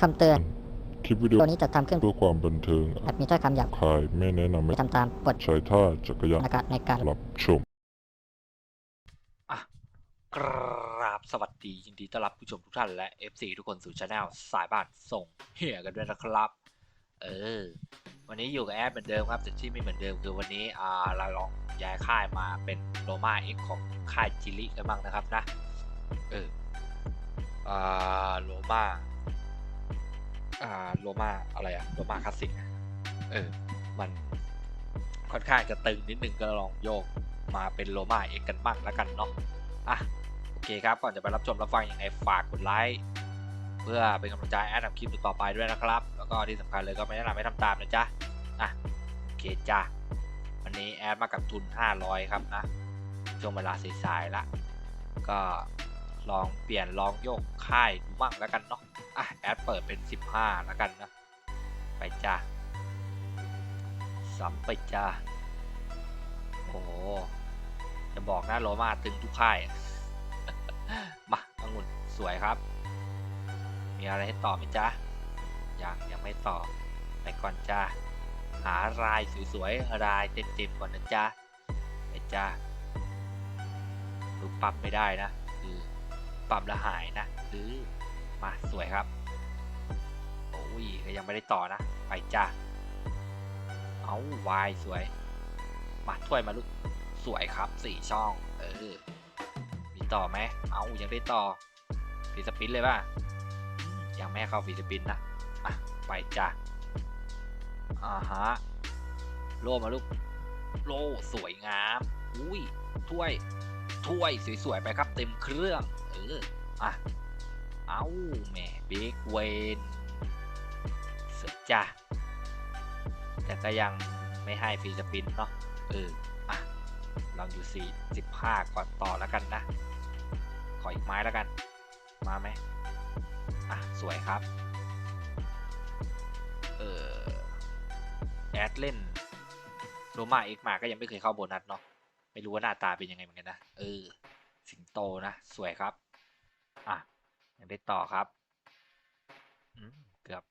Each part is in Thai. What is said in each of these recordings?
คำเตือน คลิปวิดีโอตัวนี้จะทำขึ้นเพื่อความบันเทิงอาจมีถ้อยคำหยาบคายไม่แนะนำให้ไม่ทำตามบทใช้ท่าจักรยานในการในการรับชม กราบสวัสดียินดีต้อนรับผู้ชมทุกท่านและ FC ทุกคนสู่ช anel สายบ้านส่งเฮียกันด้วยนะครับ เออ วันนี้อยู่กับแอดเหมือนเดิมครับแต่ที่ไม่เหมือนเดิมคือวันนี้เราลองย้ายค่ายมาเป็นโรมาเอ็กของค่ายจิลิกันบ้างนะครับนะเออโรมาอ่าโรมาอะไรอะโรมาคลาสสิกเออมันค่อนข้างจะตึงนิดนึงก็ลองโยกมาเป็นโรมาเอ็กกันบ้างแล้วกันเนาะอะโอเคครับก่อนจะไปรับชมรับฟังยังไงฝากกดไลค์ เพื่อเป็นกำลังใจแอดทำคลิปต่อไปด้วยนะครับ แล้วก็ที่สำคัญเลยก็ไม่แนะนำให้ทำตามนะจ๊ะอะโอเคจ้ะวันนี้แอดมากับทุน 500 ครับนะช่วงเวลาสายๆละก็ลองเปลี่ยนลองโยกค่ายดูบ้างแล้วกันเนาะอะแอดเปิดเป็น 15 แล้วกันนะไปจ้ะสัมไปจ้ะโอ้จะบอกนะโรมาตึงทุกค่ายมาองุ่นสวยครับ มีอะไรให้ต่อไหมจ๊ะยังยังไม่ต่อไปก่อนจ้าหารายสวยๆรายเต็มๆก่อนนะจ๊ะไปจ้าดูปรับไม่ได้นะคือปรับแล้วหายนะคือมาสวยครับโอ้ยก็ยังไม่ได้ต่อนะไปจ้าเอาวายสวย มาถ้วยมาลูกสวยครับสี่ช่องเออมีต่อไหมเอายังได้ต่อฟรีสปินเลยป่ะ ยังไม่ให้เข้าฟรีสปินนะอะไปจ้ะอ่าฮะโล่มาลูกโล่สวยงามอุ้ยถ้วยถ้วยสวยๆไปครับเต็มเครื่องเอออะเอาแม่เบกเวนเสุดจ้ะแต่ก็ยังไม่ให้ฟรีสปินเนาะเอออะลองอยู่สี่สิบห้าก่อนต่อแล้วกันนะ ขออีกไม้แล้วกัน มาไหม อะ สวยครับ เออแอดเล่นโรมาเอ็กมาก็ยังไม่เคยเข้าโบนัสเนาะไม่รู้ว่าหน้าตาเป็นยังไงเหมือนกันนะ เออ สิงโตนะ สวยครับ อะ ยังได้ต่อครับอืมเกือบ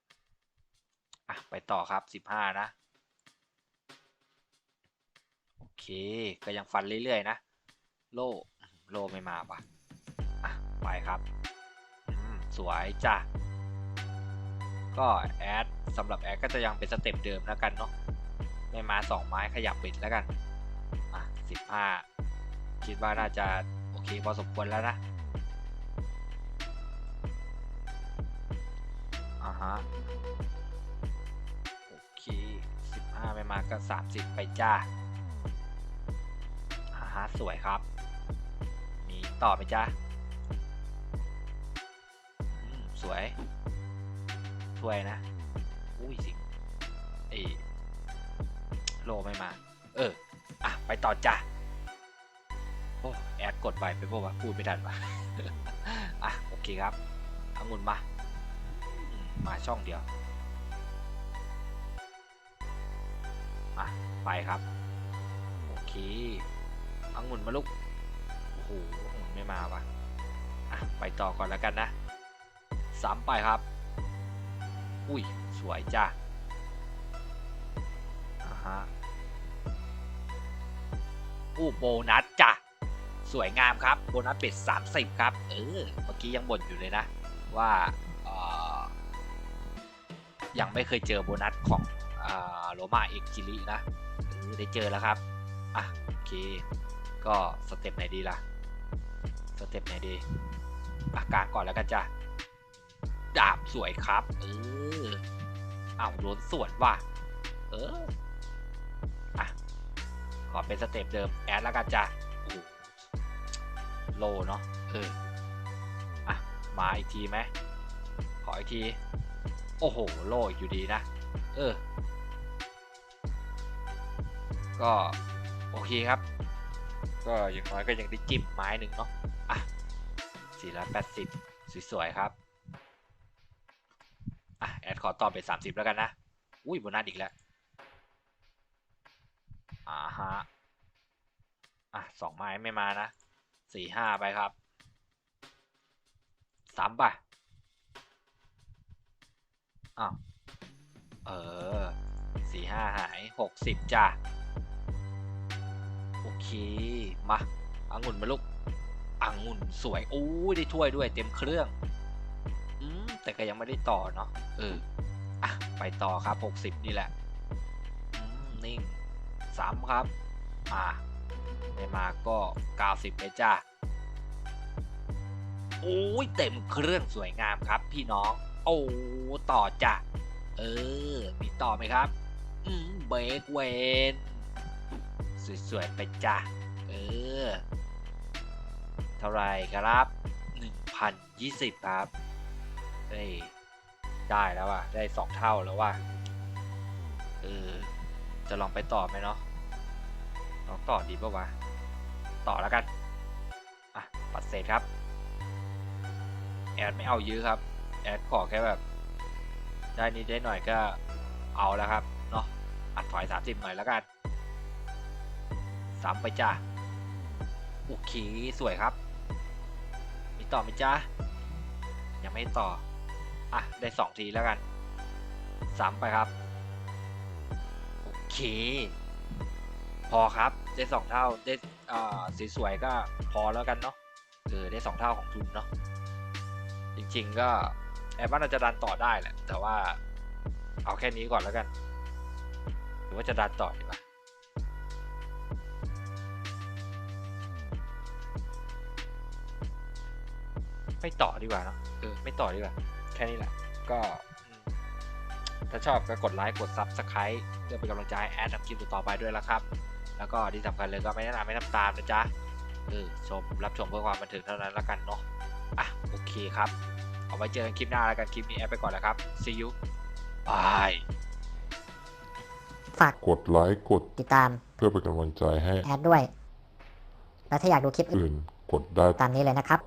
อะ ไปต่อครับสิบห้านะ โอเค ก็ยังฟันเรื่อยๆนะ โล่ โล่ไม่มาว่ะอะ ไปครับ สวยจ้ะ ก็แอดสำหรับแอดก็จะยังเป็นสเต็ปเดิมแล้วกันเนาะไม่มาสองไม้ขยับปิดแล้วกัน อะสิบห้าคิดว่าน่าจะโอเคพอสมควรแล้วนะอ่าฮะโอเคสิบห้าไม่มาก็สามสิบไปจ้าอ่าฮะสวยครับ มีต่อไหมจ๊ะอืม สวยถ้วยนะ อุ้ยสิงเอโลไม่มา เออ อะ ไปต่อจ้ะโอ้แอดกดไปไปบอกว่าพูดไม่ทันว่ะอะ โอเคครับอางุ่นมา มาช่องเดียว อะ ไปครับ โอเคองุ่นมาลูก โอ้โหองุ่นไม่มาว่ะ อะ ไปต่อก่อนแล้วกันนะ สามไปครับ อุ้ย สวยจ้ะอ่าฮะอู้โบนัสจ้ะ สวยงามครับ โบนัสเป็ด30 ครับ เออ เมื่อกี้ยังบ่นอยู่เลยนะ ว่าออยังไม่เคยเจอโบนัสของโรมาเอ็กจิลินะได้เจอแล้วครับ อะ โอเค ก็สเต็ปไหนดีล่ะ สเต็ปไหนดีอะกลางก่อนแล้วกันจ้ะ ดาบสวยครับ เอออ้าวโดนสวนว่ะ เอออะขอเป็นสเต็ปเดิมแอดแล้วกันจ้ะโลเนาะเอออะ มาอีกทีไหมขออีกที โอ้โห โลอีกอยู่ดีนะ เออ ก็ โอเคครับ ก็อย่างน้อยก็ยังได้จิ้มไม้หนึ่งเนาะอะ480 สวยๆครับ ขอตอบไป30แล้วกันนะ อุ้ยโบนัสอีกแล้ว อ่าฮะ อะสองไม้ไม่มานะสี่ห้าไปครับสามป่ะอ้าวเออสี่ห้าหายหกสิบจ้ะ โอเค มาองุ่นมาลูกองุ่นสวยโอ้ยได้ถ้วยด้วยเต็มเครื่อง แต่ก็ยังไม่ได้ต่อเนาะเอออะไปต่อครับหกสิบนี่แหละอืมนิ่งสามครับ อะไม่มาก็เก้าสิบเลยจ้าโอ้ยเต็มเครื่องสวยงามครับ พี่น้อง โอ้ต่อจ้ะเออ มีต่อไหมครับ อืมเบรกเวนสวยๆไปจ้ะเออ เท่าไหรครับ 1,020 ครับ เฮ้ยได้แล้วว่ะ ได้สองเท่าแล้วว่ะเออจะลองไปต่อไหมเนาะลองต่อดีป่าวะ ต่อแล้วกัน อะ ปัดเศษครับ แอดไม่เอายื้อครับ แอดขอแค่แบบ ได้นิดได้หน่อยก็เอาแล้วครับ เนาะอัดถอยสามสิบหน่อยแล้วกันสามไปจ้าโอเค สวยครับ มีต่อไหมจ้ายังไม่ต่อ อะ ได้สองทีแล้วกันสามไปครับ โอเค พอครับ ได้สองเท่า ได้อ่าสวยๆก็พอแล้วกันเนาะเออได้สองเท่าของทุนเนาะ จริงๆก็แอบว่าน่าจะดันต่อได้แหละ แต่ว่าเอาแค่นี้ก่อนแล้วกัน หรือว่าจะดันต่อดีกว่าไม่ต่อดีกว่าเนอะเออไม่ต่อดีกว่า แค่นี้แหละ ก็อืมถ้าชอบก็กดไลค์กดซับสไครต์เพื่อเป็นกำลังใจให้แอดทำคลิปต่อๆไปด้วยละครับ แล้วก็ที่สำคัญเลยก็ไม่แนะนำไม่ทำตามนะจ๊ะเออชมรับชมเพื่อความบันเทิงเท่านั้นละกันเนาะอะโอเคครับ เอาไว้เจอกันคลิปหน้าแล้วกันคลิปนี้แอดไปก่อนแล้วครับ see you bye ฝากกดไลค์กดติดตามเพื่อเป็นกำลังใจให้แอดด้วย และถ้าอยากดูคลิปอื่น อื่นกดได้ ตามนี้เลยนะครับ